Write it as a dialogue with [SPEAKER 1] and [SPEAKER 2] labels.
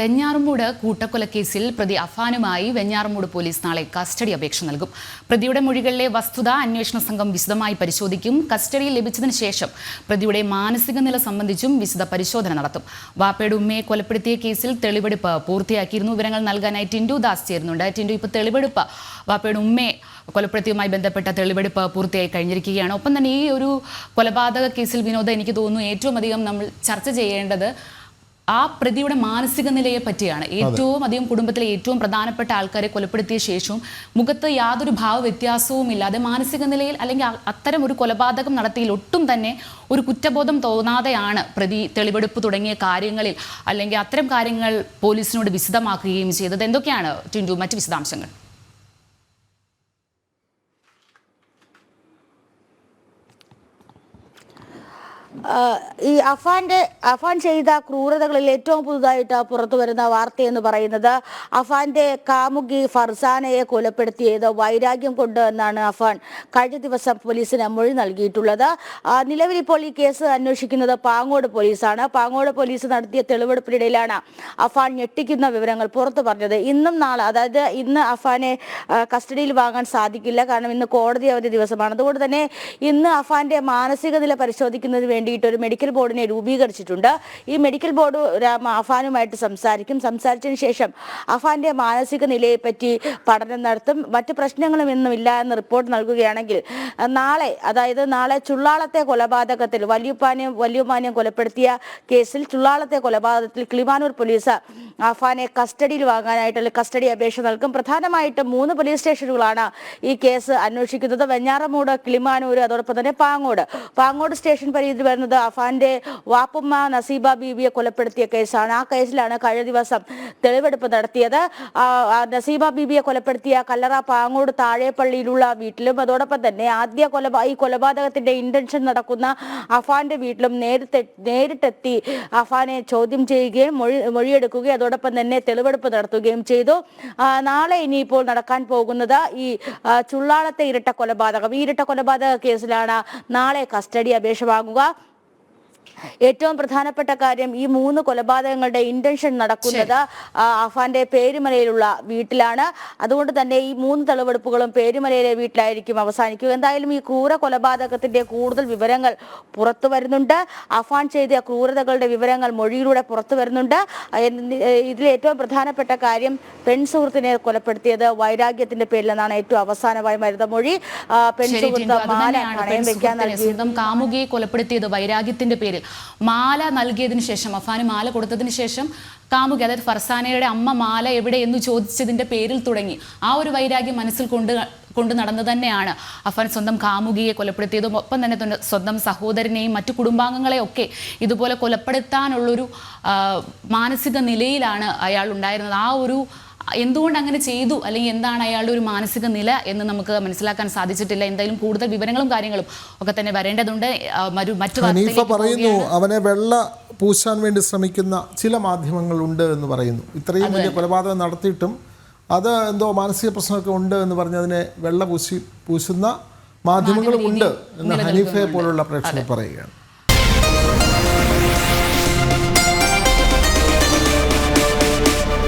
[SPEAKER 1] വെഞ്ഞാറമൂട് കൂട്ടക്കൊലക്കേസിൽ പ്രതി അഫാനുമായി വെഞ്ഞാറമൂട് പോലീസ് നാളെ കസ്റ്റഡി അപേക്ഷ നൽകും. പ്രതിയുടെ മൊഴികളിലെ വസ്തുത അന്വേഷണ സംഘം വിശദമായി പരിശോധിക്കും. കസ്റ്റഡി ലഭിച്ചതിന് ശേഷം പ്രതിയുടെ മാനസിക നില സംബന്ധിച്ചും വിശദ പരിശോധന നടത്തും. വാപ്പയുടെ ഉമ്മയെ കൊലപ്പെടുത്തിയ കേസിൽ തെളിവെടുപ്പ് പൂർത്തിയാക്കിയിരുന്നു. വിവരങ്ങൾ നൽകാനായി ടിൻഡു ദാസ് ചേരുന്നുണ്ട്. ടിൻഡു ഇപ്പോൾ തെളിവെടുപ്പ് വാപ്പയുടെ ഉമ്മയെ കൊലപ്പെടുത്തിയുമായി ബന്ധപ്പെട്ട തെളിവെടുപ്പ് പൂർത്തിയായി കഴിഞ്ഞിരിക്കുകയാണ്. ഒപ്പം തന്നെ ഈ ഒരു കൊലപാതക കേസിൽ വിനോദം എനിക്ക് തോന്നുന്നു ഏറ്റവും അധികം നമ്മൾ ചർച്ച ചെയ്യേണ്ടത് ആ പ്രതിയുടെ മാനസിക നിലയെ പറ്റിയാണ്. ഏറ്റവും അധികം കുടുംബത്തിലെ ഏറ്റവും പ്രധാനപ്പെട്ട ആൾക്കാരെ കൊലപ്പെടുത്തിയ ശേഷവും മുഖത്ത് യാതൊരു ഭാവ വ്യത്യാസവും ഇല്ലാതെ മാനസിക നിലയിൽ അല്ലെങ്കിൽ അത്തരം ഒരു കൊലപാതകം നടത്തിയിൽ ഒട്ടും തന്നെ ഒരു കുറ്റബോധം തോന്നാതെയാണ് പ്രതി തെളിവെടുപ്പ് തുടങ്ങിയ കാര്യങ്ങളിൽ അല്ലെങ്കിൽ അത്തരം കാര്യങ്ങൾ പോലീസിനോട് വിശദമാക്കുകയും ചെയ്തത്. എന്തൊക്കെയാണ് ടിൻഡു? മറ്റ് വിശദാംശങ്ങൾ.
[SPEAKER 2] ഈ അഫാന്റെ അഫാൻ ചെയ്ത ക്രൂരതകളിൽ ഏറ്റവും പുതുതായിട്ട് പുറത്തു വരുന്ന വാർത്ത എന്ന് പറയുന്നത് അഫാന്റെ കാമുകി ഫർസാനയെ കൊലപ്പെടുത്തിയത് വൈരാഗ്യം കൊണ്ട് എന്നാണ് അഫാൻ കഴിഞ്ഞ ദിവസം പോലീസിന് മൊഴി നൽകിയിട്ടുള്ളത്. നിലവിൽ ഇപ്പോൾ ഈ കേസ് അന്വേഷിക്കുന്നത് പാങ്ങോട് പോലീസാണ്. പാങ്ങോട് പോലീസ് നടത്തിയ തെളിവെടുപ്പിനിടയിലാണ് അഫാൻ ഞെട്ടിക്കുന്ന വിവരങ്ങൾ പുറത്തു പറഞ്ഞത്. ഇന്നും നാളെ അതായത് ഇന്ന് അഫാനെ കസ്റ്റഡിയിൽ വാങ്ങാൻ സാധിക്കില്ല. കാരണം ഇന്ന് കോടതി അവധി ദിവസമാണ്. അതുകൊണ്ട് തന്നെ ഇന്ന് അഫാന്റെ മാനസിക നില പരിശോധിക്കുന്നതിന് വേണ്ടിയിട്ട് ഒരു മെഡിക്കൽ ബോർഡിനെ രൂപീകരിച്ചിട്ടുണ്ട്. ഈ മെഡിക്കൽ ബോർഡ് അഫാനുമായിട്ട് സംസാരിക്കും. സംസാരിച്ചതിന് ശേഷം അഫാന്റെ മാനസിക നിലയെ പറ്റി പഠനം നടത്തും. മറ്റ് പ്രശ്നങ്ങളും ഇന്നും ഇല്ല എന്ന് റിപ്പോർട്ട് നൽകുകയാണെങ്കിൽ നാളെ അതായത് നാളെ ചുള്ളാളത്തെ കൊലപാതകത്തിൽ വല്യുപ്പാനെയും വല്യുമാനെയും കൊലപ്പെടുത്തിയ കേസിൽ ചുള്ളാളത്തെ കൊലപാതകത്തിൽ കിളിമാനൂർ പോലീസ് അഫാനെ കസ്റ്റഡിയിൽ വാങ്ങാനായിട്ട് കസ്റ്റഡി അപേക്ഷ നൽകും. പ്രധാനമായിട്ടും മൂന്ന് പോലീസ് സ്റ്റേഷനുകളാണ് ഈ കേസ് അന്വേഷിക്കുന്നത്. വെഞ്ഞാറമൂട് കിളിമാനൂർ അതോടൊപ്പം തന്നെ പാങ്ങോട്. പാങ്ങോട് സ്റ്റേഷൻ പരിധിയിൽ വരുന്നത് അഫാന്റെ വാപ്പുമ്മ നസീബ ബീബിയെ കൊലപ്പെടുത്തിയ കേസാണ്. ആ കേസിലാണ് കഴിഞ്ഞ ദിവസം തെളിവെടുപ്പ് നടത്തിയത്. നസീബ ബീബിയെ കൊലപ്പെടുത്തിയ കല്ലറ പാങ്ങോട് താഴെപ്പള്ളിയിലുള്ള വീട്ടിലും അതോടൊപ്പം തന്നെ ആദ്യ കൊലപാ ഈ കൊലപാതകത്തിന്റെ ഇന്റൻഷൻ നടക്കുന്ന അഫാന്റെ വീട്ടിലും നേരിട്ട് നേരിട്ടെത്തി അഫാനെ ചോദ്യം ചെയ്യുകയും മൊഴി മൊഴിയെടുക്കുകയും അതോടൊപ്പം തന്നെ തെളിവെടുപ്പ് നടത്തുകയും ചെയ്തു. നാളെ ഇനിയിപ്പോൾ നടക്കാൻ പോകുന്നത് ഈ ചുള്ളാളത്തെ ഇരട്ട കൊലപാതകം. ഈ ഇരട്ട കൊലപാതക കേസിലാണ് നാളെ കസ്റ്റഡി അപേക്ഷ വാങ്ങുക. ഏറ്റവും പ്രധാനപ്പെട്ട കാര്യം ഈ മൂന്ന് കൊലപാതകങ്ങളുടെ ഇന്റൻഷൻ നടക്കുന്നത് അഫാന്റെ പേരുമലയിലുള്ള വീട്ടിലാണ്. അതുകൊണ്ട് തന്നെ ഈ മൂന്ന് തെളിവെടുപ്പുകളും പേരുമലയിലെ വീട്ടിലായിരിക്കും അവസാനിക്കുക. എന്തായാലും ഈ ക്രൂര കൊലപാതകത്തിന്റെ കൂടുതൽ വിവരങ്ങൾ പുറത്തു വരുന്നുണ്ട്. അഫാൻ ചെയ്ത ക്രൂരതകളുടെ വിവരങ്ങൾ മൊഴിയിലൂടെ പുറത്തു വരുന്നുണ്ട്. ഇതിൽ ഏറ്റവും പ്രധാനപ്പെട്ട കാര്യം പെൺസുഹൃത്തിനെ കൊലപ്പെടുത്തിയത് വൈരാഗ്യത്തിന്റെ പേരിലെന്നാണ് ഏറ്റവും അവസാനമായി മരുന്ന മൊഴി
[SPEAKER 1] പെൺസുഹൃത്ത്
[SPEAKER 2] മാല വെക്കാൻ നൽകി.
[SPEAKER 1] കാമുകിയെ കൊലപ്പെടുത്തിയത് വൈരാഗ്യത്തിന്റെ പേരിൽ മാല നൽകിയതിന് ശേഷം അഫാന് മാല കൊടുത്തതിന് ശേഷം കാമുകി അതായത് ഫർസാനയുടെ അമ്മ മാല എവിടെ എന്ന് ചോദിച്ചതിന്റെ പേരിൽ തുടങ്ങി. ആ ഒരു വൈരാഗ്യം മനസ്സിൽ കൊണ്ട് കൊണ്ട് നടന്നു തന്നെയാണ്. അഫാൻ സ്വന്തം കാമുകിയെ കൊലപ്പെടുത്തിയതും ഒപ്പം തന്നെ സ്വന്തം സഹോദരനെയും മറ്റു കുടുംബാംഗങ്ങളെയൊക്കെ ഇതുപോലെ കൊലപ്പെടുത്താനുള്ളൊരു മാനസിക നിലയിലാണ് അയാൾ ഉണ്ടായിരുന്നത്. ആ ഒരു എന്തുകൊണ്ട് അങ്ങനെ ചെയ്തു? അല്ലെങ്കിൽ എന്താണ് അയാളുടെ ഒരു മാനസിക നില എന്ന് നമുക്ക് മനസ്സിലാക്കാൻ സാധിച്ചിട്ടില്ല. എന്തായാലും കൂടുതൽ വിവരങ്ങളും കാര്യങ്ങളും ഒക്കെ തന്നെ വരേണ്ടതുണ്ട്. മറ്റു
[SPEAKER 3] പറയുന്നു അവനെ വെള്ള പൂശാൻ വേണ്ടി ശ്രമിക്കുന്ന ചില മാധ്യമങ്ങളുണ്ട് എന്ന് പറയുന്നു. ഇത്രയും വലിയ കൊലപാതകം നടത്തിയിട്ടും അത് എന്തോ മാനസിക പ്രശ്നമൊക്കെ ഉണ്ട് എന്ന് പറഞ്ഞ് അതിനെ വെള്ള പൂശി പൂശുന്ന മാധ്യമങ്ങളും ഉണ്ട് എന്ന് ഹനീഫയെ പോലുള്ള പ്രേക്ഷകർ പറയുകയാണ്.